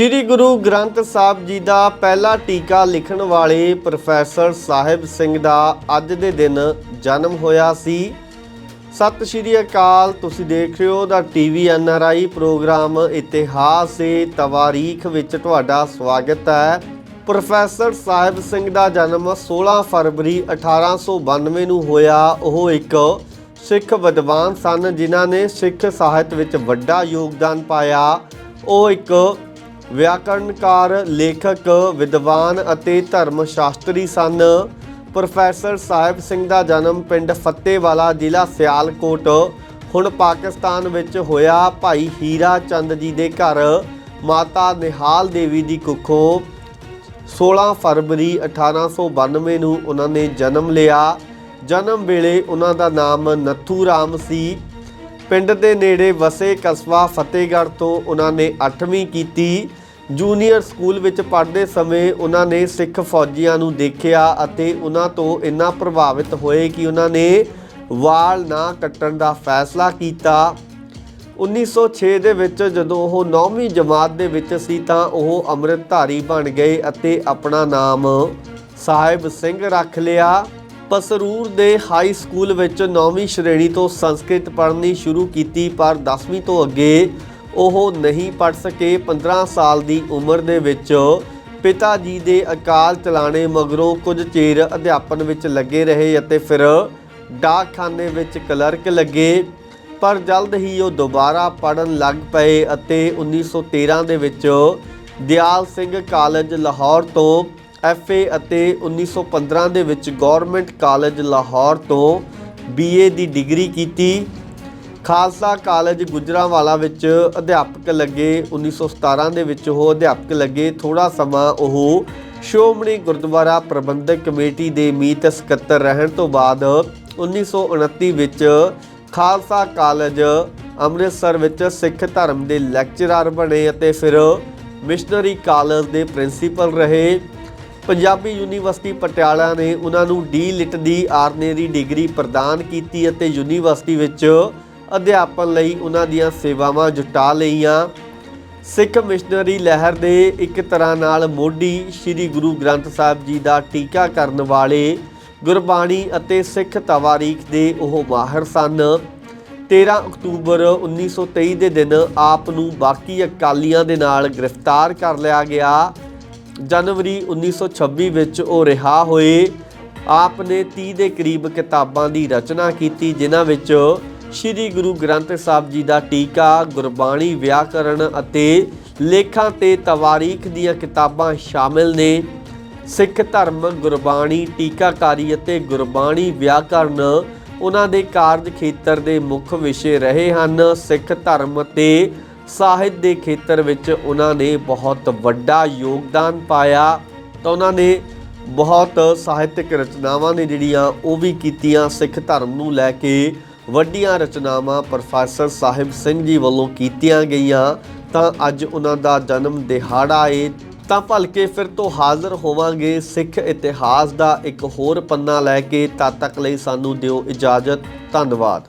ਸ੍ਰੀ ਗੁਰੂ ਗ੍ਰੰਥ ਸਾਹਿਬ ਜੀ ਦਾ ਪਹਿਲਾ ਟੀਕਾ ਲਿਖਣ ਵਾਲੇ ਪ੍ਰੋਫੈਸਰ ਸਾਹਿਬ ਸਿੰਘ ਦਾ ਅੱਜ ਦੇ ਦਿਨ ਜਨਮ ਹੋਇਆ ਸੀ। ਸਤਿ ਸ਼੍ਰੀ ਅਕਾਲ, ਤੁਸੀਂ ਦੇਖ ਰਹੇ ਹੋ ਦਾ ਟੀਵੀ ਆਈ ਪ੍ਰੋਗਰਾਮ ਇਤਿਹਾਸ ਏ ਤਵਾਰੀਖ ਵਿੱਚ ਤੁਹਾਡਾ ਸਵਾਗਤ ਹੈ। ਪ੍ਰੋਫੈਸਰ ਸਾਹਿਬ ਸਿੰਘ ਦਾ ਜਨਮ 16 ਫਰਵਰੀ 1892 ਨੂੰ ਹੋਇਆ। ਉਹ ਇੱਕ ਸਿੱਖ ਵਿਦਵਾਨ ਸਨ ਜਿਨ੍ਹਾਂ ਨੇ ਸਿੱਖ ਸਾਹਿਤ ਵਿੱਚ ਵੱਡਾ ਯੋਗਦਾਨ ਪਾਇਆ। ਉਹ ਇੱਕ ਵਿਆਕਰਨਕਾਰ ਲੇਖਕ, ਵਿਦਵਾਨ ਅਤੇ ਧਰਮ ਸ਼ਾਸਤਰੀ ਸਨ। ਪ੍ਰੋਫੈਸਰ ਸਾਹਿਬ ਸਿੰਘ ਦਾ ਜਨਮ ਪਿੰਡ ਫੱਤੇਵਾਲਾ, ਜ਼ਿਲ੍ਹਾ ਸਿਆਲਕੋਟ। ਹੁਣ ਪਾਕਿਸਤਾਨ ਵਿੱਚ ਹੋਇਆ ਭਾਈ ਹੀਰਾ ਚੰਦ ਜੀ ਦੇ ਘਰ। ਮਾਤਾ ਨਿਹਾਲ ਦੇਵੀ ਦੀ ਕੁੱਖੋਂ 16 ਫਰਵਰੀ 1892 ਨੂੰ ਉਹਨਾਂ ਨੇ ਜਨਮ ਲਿਆ। ਜਨਮ ਵੇਲੇ ਉਹਨਾਂ ਦਾ ਨਾਮ ਨੱਥੂ ਰਾਮ ਸੀ। ਪਿੰਡ ਦੇ ਨੇੜੇ ਵਸੇ ਕਸਬਾ ਫਤਿਹਗੜ੍ਹ ਤੋਂ ਉਹਨਾਂ ਨੇ 8ਵੀਂ ਕੀਤੀ। ਜੂਨੀਅਰ ਸਕੂਲ ਵਿੱਚ ਪੜ੍ਹਦੇ ਸਮੇਂ ਉਹਨਾਂ ਨੇ ਸਿੱਖ ਫੌਜੀਆਂ ਨੂੰ ਦੇਖਿਆ ਅਤੇ ਉਹਨਾਂ ਤੋਂ ਇੰਨਾ ਪ੍ਰਭਾਵਿਤ ਹੋਏ ਕਿ ਉਹਨਾਂ ਨੇ ਵਾਲ ਨਾ ਕੱਟਣ ਦਾ ਫੈਸਲਾ ਕੀਤਾ। 1906 ਦੇ ਵਿੱਚ ਜਦੋਂ ਉਹ 9ਵੀਂ ਜਮਾਤ ਦੇ ਵਿੱਚ ਸੀ ਤਾਂ ਉਹ ਅੰਮ੍ਰਿਤਧਾਰੀ ਬਣ ਗਏ ਅਤੇ ਆਪਣਾ ਨਾਮ ਸਾਹਿਬ ਸਿੰਘ ਰੱਖ ਲਿਆ। ਪਸਰੂਰ ਦੇ ਹਾਈ ਸਕੂਲ ਵਿੱਚ 9ਵੀਂ ਸ਼੍ਰੇਣੀ ਤੋਂ ਸੰਸਕ੍ਰਿਤ ਪੜ੍ਹਨੀ ਸ਼ੁਰੂ ਕੀਤੀ, ਪਰ 10ਵੀਂ ਤੋਂ ਅੱਗੇ ਉਹ ਨਹੀਂ ਪੜ੍ਹ ਸਕੇ। 15 ਸਾਲ ਦੀ ਉਮਰ ਦੇ ਵਿੱਚ ਪਿਤਾ ਜੀ ਦੇ ਅਕਾਲ ਚਲਾਣੇ ਮਗਰੋਂ ਕੁਝ ਚਿਰ ਅਧਿਆਪਨ ਵਿੱਚ ਲੱਗੇ ਰਹੇ ਅਤੇ ਫਿਰ ਡਾਕਖਾਨੇ ਵਿੱਚ ਕਲਰਕ ਲੱਗੇ। ਪਰ ਜਲਦ ਹੀ ਉਹ ਦੁਬਾਰਾ ਪੜਨ ਲੱਗ ਪਏ ਅਤੇ 1913 ਦੇ ਵਿੱਚ ਦਿਆਲ ਸਿੰਘ ਕਾਲਜ ਲਾਹੌਰ ਤੋਂ ਐਫਏ ਅਤੇ 1915 ਦੇ ਵਿੱਚ ਗਵਰਨਮੈਂਟ ਕਾਲਜ ਲਾਹੌਰ ਤੋਂ ਬੀਏ ਦੀ ਡਿਗਰੀ ਕੀਤੀ। ਖਾਲਸਾ ਕਾਲਜ ਗੁਜਰਾਂਵਾਲਾ ਵਿੱਚ ਅਧਿਆਪਕ ਲੱਗੇ 1917 ਦੇ ਵਿੱਚ ਉਹ ਅਧਿਆਪਕ ਲੱਗੇ। ਥੋੜਾ ਸਮਾਂ ਉਹ ਸ਼੍ਰੋਮਣੀ ਗੁਰਦੁਆਰਾ ਪ੍ਰਬੰਧਕ ਕਮੇਟੀ ਦੇ ਮੀਤ ਸਕੱਤਰ ਰਹਿਣ ਤੋਂ ਬਾਅਦ 1929 ਵਿੱਚ ਖਾਲਸਾ ਕਾਲਜ ਅੰਮ੍ਰਿਤਸਰ ਵਿੱਚ ਸਿੱਖ ਧਰਮ ਦੇ ਲੈਕਚਰਰ ਬਣੇ ਅਤੇ ਫਿਰ ਮਿਸ਼ਨਰੀ ਕਾਲਜ ਦੇ ਪ੍ਰਿੰਸੀਪਲ ਰਹੇ। ਪੰਜਾਬੀ ਯੂਨੀਵਰਸਿਟੀ ਪਟਿਆਲਾ ਨੇ ਉਹਨਾਂ ਨੂੰ ਡੀ ਲਿਟ ਦੀ ਆਰਨਰੀ ਡਿਗਰੀ ਪ੍ਰਦਾਨ ਕੀਤੀ ਅਤੇ ਯੂਨੀਵਰਸਿਟੀ ਵਿੱਚ ਅਧਿਆਪਨ ਲਈ ਉਹਨਾਂ ਦੀਆਂ ਸੇਵਾਵਾਂ ਜੁਟਾ ਲਈਆਂ। ਸਿੱਖ ਮਿਸ਼ਨਰੀ ਲਹਿਰ ਦੇ ਇੱਕ ਤਰ੍ਹਾਂ ਨਾਲ ਮੋਢੀ ਸ੍ਰੀ ਗੁਰੂ ਗ੍ਰੰਥ ਸਾਹਿਬ ਜੀ ਦਾ ਟੀਕਾ ਕਰਨ ਵਾਲੇ ਗੁਰਬਾਣੀ ਅਤੇ ਸਿੱਖ ਤਵਾਰੀਖ ਦੇ ਉਹ ਮਾਹਰ ਸਨ। 13 ਅਕਤੂਬਰ 1923 ਦੇ ਦਿਨ ਆਪ ਨੂੰ ਬਾਕੀ ਅਕਾਲੀਆਂ ਦੇ ਨਾਲ ਗ੍ਰਿਫਤਾਰ ਕਰ ਲਿਆ ਗਿਆ। ਜਨਵਰੀ 1926 ਵਿੱਚ ਉਹ ਰਿਹਾ ਹੋਏ। ਆਪ ਨੇ 30 ਦੇ ਕਰੀਬ ਕਿਤਾਬਾਂ ਦੀ ਰਚਨਾ ਕੀਤੀ, ਜਿਨ੍ਹਾਂ ਵਿੱਚ ਸ੍ਰੀ ਗੁਰੂ ਗ੍ਰੰਥ ਸਾਹਿਬ ਜੀ ਦਾ ਟੀਕਾ, ਗੁਰਬਾਣੀ ਵਿਆਕਰਣ ਅਤੇ ਲੇਖਾਂ ਤੇ ਤਵਾਰੀਖ ਦੀਆਂ ਕਿਤਾਬਾਂ ਸ਼ਾਮਿਲ ਨੇ। ਸਿੱਖ ਧਰਮ ਗੁਰਬਾਣੀ ਟੀਕਾਕਾਰੀ ਅਤੇ ਗੁਰਬਾਣੀ ਵਿਆਕਰਣ ਉਹਨਾਂ ਦੇ ਕਾਰਜ ਖੇਤਰ ਦੇ ਮੁੱਖ ਵਿਸ਼ੇ ਰਹੇ ਹਨ। ਸਿੱਖ ਧਰਮ ਤੇ ਸਾਹਿਤ ਦੇ ਖੇਤਰ ਵਿੱਚ ਉਹਨਾਂ ਨੇ ਬਹੁਤ ਵੱਡਾ ਯੋਗਦਾਨ ਪਾਇਆ। ਤਾਂ ਉਹਨਾਂ ਨੇ ਬਹੁਤ ਸਾਹਿਤਿਕ ਰਚਨਾਵਾਂ ਨੇ ਜਿਹੜੀਆਂ ਉਹ ਵੀ ਕੀਤੀਆਂ ਸਿੱਖ ਧਰਮ ਨੂੰ ਲੈ ਕੇ। ਵੱਡੀਆਂ ਰਚਨਾਵਾਂ ਪ੍ਰੋਫੈਸਰ ਸਾਹਿਬ ਸਿੰਘ ਜੀ ਵੱਲੋਂ ਕੀਤੀਆਂ ਗਈਆਂ। ਤਾਂ ਅੱਜ ਉਹਨਾਂ ਦਾ ਜਨਮ ਦਿਹਾੜਾ ਏ। ਤਾਂ ਭਲਕੇ ਫਿਰ ਤੋਂ ਹਾਜ਼ਰ ਹੋਵਾਂਗੇ। ਸਿੱਖ ਇਤਿਹਾਸ ਦਾ ਇੱਕ ਹੋਰ ਪੰਨਾ ਲੈ ਕੇ। ਤਦ ਤੱਕ ਲਈ ਸਾਨੂੰ ਦਿਓ ਇਜਾਜ਼ਤ। ਧੰਨਵਾਦ।